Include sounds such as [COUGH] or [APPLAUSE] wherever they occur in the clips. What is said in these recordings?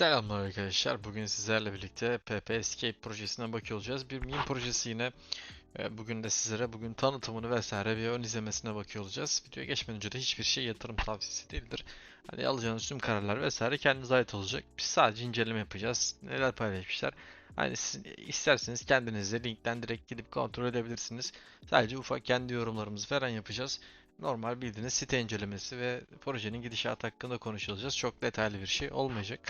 Selamlar arkadaşlar. Bugün sizlerle birlikte PP Escape projesine bakıyor olacağız. Bir meme projesi yine. E, Bugün de sizlere bugün tanıtımını vesaire bir ön izlemesine bakıyor olacağız. Videoya geçmeden önce de hiçbir şey yatırım tavsiyesi değildir. Hani alacağınız tüm kararlar vesaire kendinize ait olacak. Biz sadece inceleme yapacağız. Neler paylaşmışlar. Hani siz isterseniz kendinizde linkten direkt gidip kontrol edebilirsiniz. Sadece ufak kendi yorumlarımızı falan yapacağız. Normal bildiğiniz site incelemesi ve projenin gidişatı hakkında konuşulacağız. Çok detaylı bir şey olmayacak.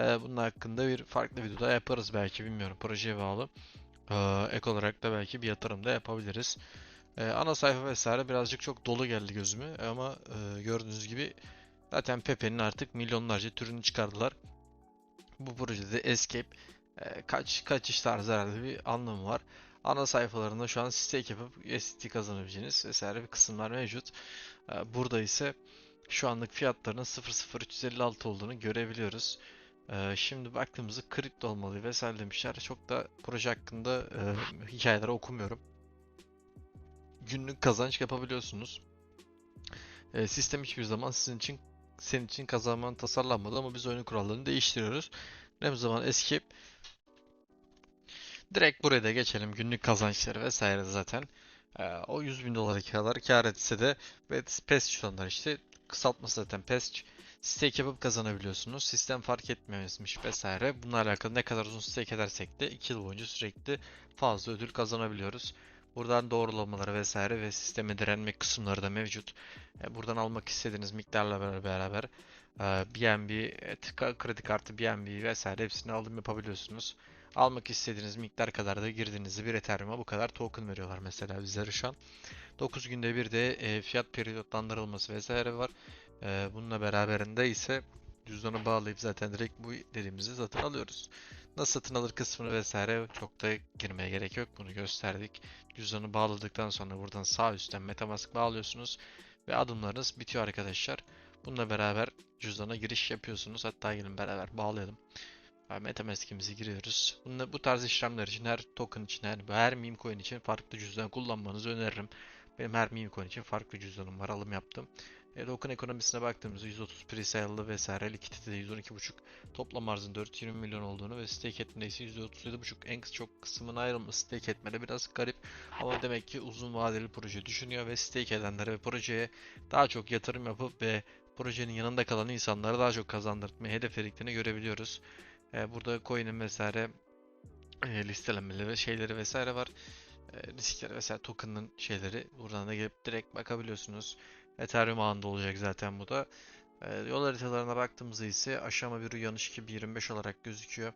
Ee, bunun hakkında bir farklı videoda yaparız belki bilmiyorum projeye bağlı. Ee, ek olarak da belki bir yatırım da yapabiliriz. Ee, ana sayfa vesaire birazcık çok dolu geldi gözüme ama e, gördüğünüz gibi zaten Pepe'nin artık milyonlarca türünü çıkardılar. Bu projede Escape e, kaç kaçış tarzı herhalde bir anlamı var. Ana sayfalarında şu an stake yapıp USDT kazanabileceğiniz vesaire bir kısımlar mevcut. Burada ise şu anlık fiyatlarının 0.0356 olduğunu görebiliyoruz. Ee, Şimdi baktığımızda kripto olmalı vesaire demişler. Çok da proje hakkında e, [LAUGHS] hikayeleri okumuyorum. Günlük kazanç yapabiliyorsunuz. Ee, Sistem hiçbir zaman sizin için senin için kazanmanın tasarlanmadı ama biz oyun kurallarını değiştiriyoruz. Ne zaman Escape Direkt buraya da geçelim. Günlük kazançları vesaire zaten. Ee, o 100 bin dolara kadar kar etse de ve PES şunlar işte. Kısaltması zaten PES. Stake yapıp kazanabiliyorsunuz. Sistem fark etmiyormuş vesaire. Bununla alakalı ne kadar uzun stake edersek de 2 yıl boyunca sürekli fazla ödül kazanabiliyoruz. Buradan doğrulamaları vesaire ve sisteme direnme kısımları da mevcut. Ee, buradan almak istediğiniz miktarla beraber, e, BNB, e, tıka- kredi kartı, BNB vesaire hepsini alım yapabiliyorsunuz. Almak istediğiniz miktar kadar da girdiğinizde bir Ethereum'a bu kadar token veriyorlar mesela bizlere şu an. 9 günde bir de e, fiyat periyotlandırılması vesaire var. E, bununla beraberinde ise cüzdanı bağlayıp zaten direkt bu dediğimizi satın alıyoruz. Nasıl satın alır kısmını vesaire çok da girmeye gerek yok. Bunu gösterdik. Cüzdanı bağladıktan sonra buradan sağ üstten MetaMask bağlıyorsunuz ve adımlarınız bitiyor arkadaşlar. Bununla beraber cüzdana giriş yapıyorsunuz. Hatta gelin beraber bağlayalım. MetaMask'imizi giriyoruz. Bununla, bu tarz işlemler için her token için her, her meme coin için farklı cüzdan kullanmanızı öneririm. Benim her meme coin için farklı cüzdanım var. Alım yaptım. E, token ekonomisine baktığımızda 130 pre-sale'lı vesaire likidite de 112.5 toplam arzın 420 milyon olduğunu ve stake etmede ise %37.5 en çok kısmın ayrılması stake etmede biraz garip ama demek ki uzun vadeli proje düşünüyor ve stake edenlere ve projeye daha çok yatırım yapıp ve projenin yanında kalan insanlara daha çok kazandırmayı hedeflediklerini görebiliyoruz. E, burada coin'in vesaire e, listelemeleri şeyleri vesaire var. E, riskleri vesaire token'ın şeyleri buradan da gelip direkt bakabiliyorsunuz. Ethereum ağında olacak zaten bu da. E, yol haritalarına baktığımızda ise aşama 1 uyanış 2 25 olarak gözüküyor.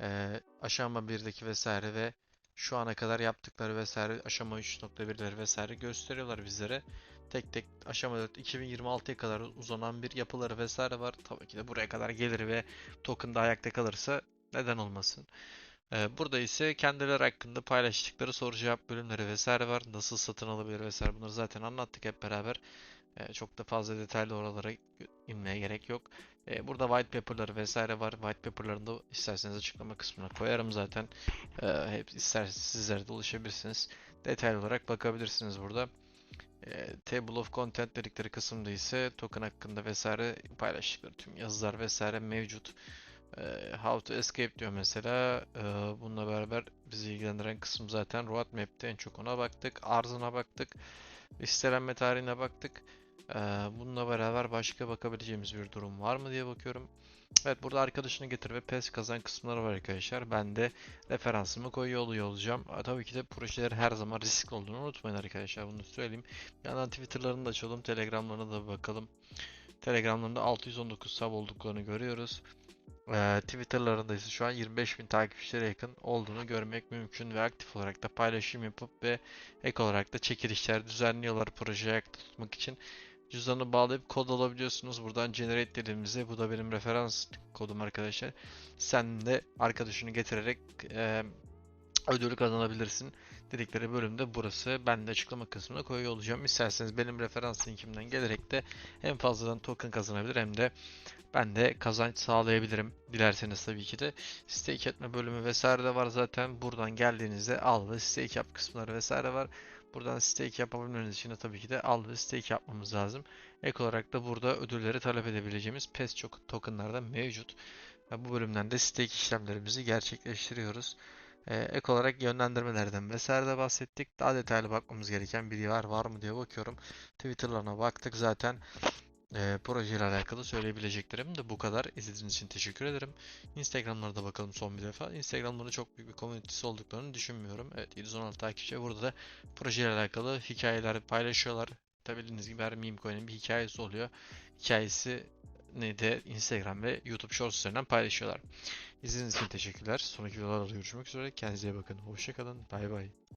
E, aşama 1'deki vesaire ve şu ana kadar yaptıkları vesaire aşama 3.1'leri vesaire gösteriyorlar bizlere. Tek tek aşama 4 2026'ya kadar uzanan bir yapıları vesaire var. Tabii ki de buraya kadar gelir ve token da ayakta kalırsa neden olmasın. Ee, burada ise kendileri hakkında paylaştıkları soru cevap bölümleri vesaire var. Nasıl satın alabilir vesaire bunları zaten anlattık hep beraber. Ee, çok da fazla detaylı oralara inmeye gerek yok. Ee, burada white paper'ları vesaire var. White paper'larını da isterseniz açıklama kısmına koyarım zaten. Hep isterseniz sizler de ulaşabilirsiniz. Detaylı olarak bakabilirsiniz burada. Table of Content dedikleri kısımda ise token hakkında vesaire paylaştıkları tüm yazılar vesaire mevcut. E, How to Escape diyor mesela. E, bununla beraber bizi ilgilendiren kısım zaten roadmap'te en çok ona baktık. Arzına baktık. Listelenme tarihine baktık. E, bununla beraber başka bakabileceğimiz bir durum var mı diye bakıyorum. Evet burada arkadaşını getir ve PES kazan kısımları var arkadaşlar. Ben de referansımı koyuyor oluyor olacağım. Tabii ki de projeler her zaman risk olduğunu unutmayın arkadaşlar. Bunu söyleyeyim. Bir yandan Twitter'larını da açalım. Telegram'larına da bakalım. Telegram'larında 619 sub olduklarını görüyoruz. Ee, Twitter'larında ise şu an 25 bin takipçilere yakın olduğunu görmek mümkün ve aktif olarak da paylaşım yapıp ve ek olarak da çekilişler düzenliyorlar projeyi ayakta tutmak için. Cüzdanı bağlayıp kod alabiliyorsunuz. Buradan generate dediğimizde bu da benim referans kodum arkadaşlar. Sen de arkadaşını getirerek e, ödülü kazanabilirsin dedikleri bölümde burası. Ben de açıklama kısmına koyuyor olacağım. İsterseniz benim referans linkimden gelerek de hem fazladan token kazanabilir hem de ben de kazanç sağlayabilirim. Dilerseniz tabii ki de stake etme bölümü vesaire de var zaten. Buradan geldiğinizde al ve stake yap kısımları vesaire var. Buradan stake yapabilmeniz için de tabii ki de al ve stake yapmamız lazım. Ek olarak da burada ödülleri talep edebileceğimiz PES çok tokenlar da mevcut. Ve bu bölümden de stake işlemlerimizi gerçekleştiriyoruz. Ee, ek olarak yönlendirmelerden vesaire de bahsettik. Daha detaylı bakmamız gereken biri var var mı diye bakıyorum. Twitter'larına baktık zaten. Ee, projeyle alakalı söyleyebileceklerim de bu kadar. İzlediğiniz için teşekkür ederim. Instagram'lara da bakalım son bir defa. Instagram'ların çok büyük bir komünitesi olduklarını düşünmüyorum. Evet 716 takipçi. Burada da projeyle alakalı hikayeler paylaşıyorlar. Tabi bildiğiniz gibi her meme coin'in bir hikayesi oluyor. Hikayesi ne de Instagram ve YouTube Shorts üzerinden paylaşıyorlar. İzlediğiniz için teşekkürler. Sonraki videolarda görüşmek üzere. Kendinize iyi bakın. Hoşçakalın. Bay bay.